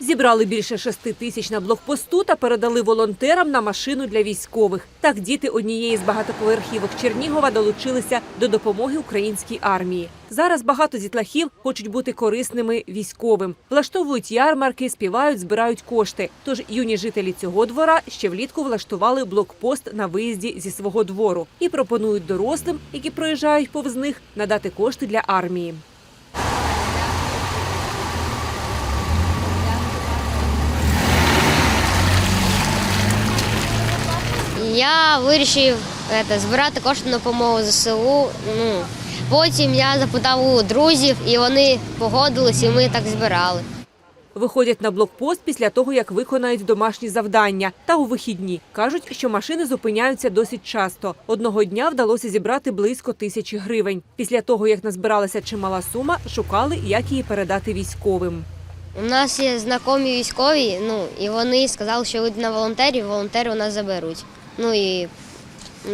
Зібрали більше шести тисяч на блокпосту та передали волонтерам на машину для військових. Так діти однієї з багатоповерхівок Чернігова долучилися до допомоги українській армії. Зараз багато дітлахів хочуть бути корисними військовим. Влаштовують ярмарки, співають, збирають кошти. Тож юні жителі цього двора ще влітку влаштували блокпост на виїзді зі свого двору і пропонують дорослим, які проїжджають повз них, надати кошти для армії. Я вирішив е, збирати кошти на допомогу ЗСУ. Ну, потім я запитав у друзів, і вони погодились, і ми так збирали. Виходять на блокпост після того, як виконають домашні завдання. Та у вихідні кажуть, що машини зупиняються досить часто. Одного дня вдалося зібрати близько тисячі гривень. Після того, як назбиралася чимала сума, шукали, як її передати військовим. У нас є знайомі військові, ну і вони сказали, що йдуть на волонтерів, волонтери у нас заберуть. Ну і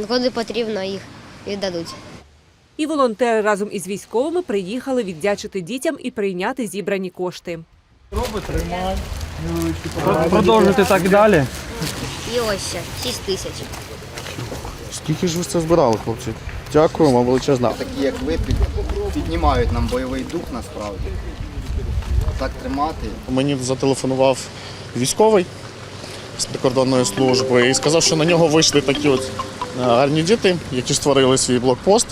коли потрібно, їх віддадуть. І волонтери разом із військовими приїхали віддячити дітям і прийняти зібрані кошти. Продовжуйте так далі. І ось ще 6 тисяч. Скільки ж ви це збирали, хлопці? Дякую вам величезна. такі, як ви, піднімають нам бойовий дух насправді. Так тримати. Мені зателефонував військовий з прикордонної служби і сказав, що на нього вийшли такі от е, гарні діти, які створили свій блокпост,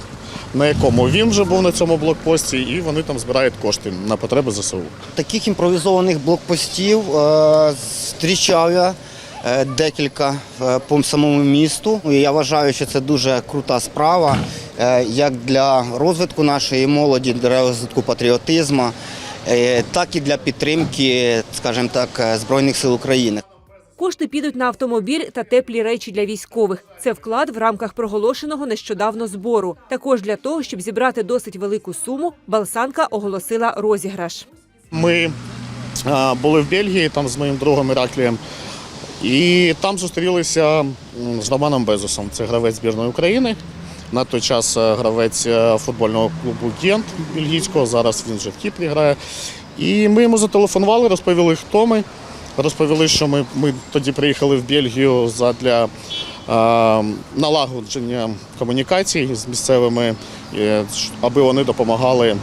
на якому він вже був на цьому блокпості, і вони там збирають кошти на потреби ЗСУ. Таких імпровізованих блокпостів е, зустрічав я е, декілька по самому місту. Я вважаю, що це дуже крута справа, як для розвитку нашої молоді, для розвитку патріотизму, так і для підтримки, скажімо так, Збройних сил України. Кошти підуть на автомобіль та теплі речі для військових. Це вклад в рамках проголошеного нещодавно збору. Також для того, щоб зібрати досить велику суму, Балсанка оголосила розіграш. Ми були в Бельгії там з моїм другом Іраклієм. І там зустрілися з Романом Безусом. Це гравець збірної України. На той час е, гравець е, футбольного клубу Гент бельгійського. Зараз він вже в Кіпрі грає. І ми йому зателефонували, розповіли, хто ми. Розповіли, що ми, ми тоді приїхали в Бельгію задля е, налагодження комунікацій з місцевими, е, аби вони допомагали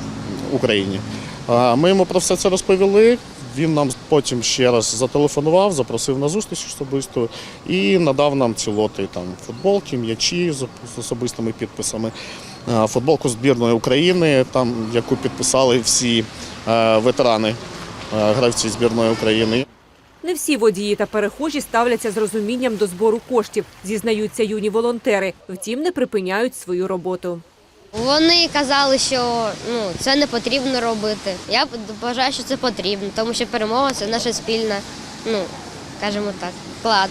Україні. Ми йому про все це розповіли. Він нам потім ще раз зателефонував, запросив на зустріч особисто і надав нам ці лоти там футболки, м'ячі з особистими підписами, футболку збірної України, там яку підписали всі е, ветерани, е, гравці збірної України. Не всі водії та перехожі ставляться з розумінням до збору коштів, зізнаються юні волонтери. Втім, не припиняють свою роботу. Вони казали, що ну, це не потрібно робити. Я вважаю, що це потрібно, тому що перемога це наша спільна, ну, скажімо так, вклад.